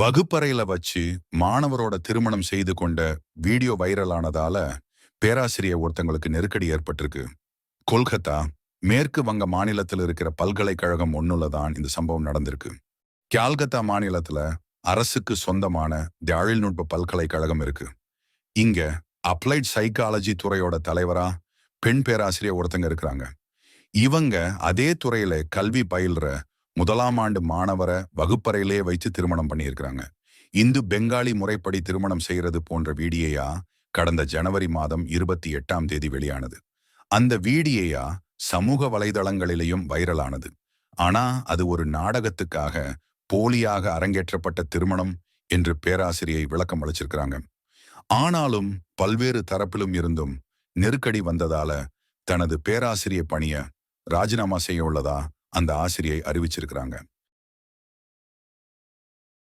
வகுப்பறையில வச்சு மாணவரோட திருமணம் செய்து கொண்ட வீடியோ வைரல் ஆனதால பேராசிரியர் ஒருத்தங்களுக்கு நெருக்கடி ஏற்பட்டிருக்கு. கொல்கத்தா மேற்கு வங்க மாநிலத்தில் இருக்கிற பல்கலைக்கழகம் ஒண்ணுல தான் இந்த சம்பவம் நடந்திருக்கு. கியால்கத்தா மாநிலத்துல அரசுக்கு சொந்தமான தொழில்நுட்ப பல்கலைக்கழகம் இருக்கு. இங்க அப்ளைட் சைக்காலஜி துறையோட தலைவரா பெண் பேராசிரியர் ஒருத்தங்க இருக்கிறாங்க. இவங்க அதே துறையில கல்வி பயில்ற முதலாம் ஆண்டு மாணவரை வகுப்பறையிலே வைத்து திருமணம் பண்ணியிருக்கிறாங்க. இந்து பெங்காலி முறைப்படி திருமணம் செய்யறது போன்ற வீடியோயா கடந்த ஜனவரி மாதம் இருபத்தி எட்டாம் தேதி வெளியானது. அந்த வீடியோயா சமூக வலைதளங்களிலேயும் வைரலானது. ஆனா அது ஒரு நாடகத்துக்காக போலியாக அரங்கேற்றப்பட்ட திருமணம் என்று பேராசிரியை விளக்கம் அளிச்சிருக்கிறாங்க. ஆனாலும் பல்வேறு தரப்பிலும் இருந்தும் நெருக்கடி வந்ததால தனது பேராசிரிய பணிய ராஜினாமா செய்ய உள்ளதா அந்த ஆசிரியை அறிவிச்சிருக்கிறாங்க.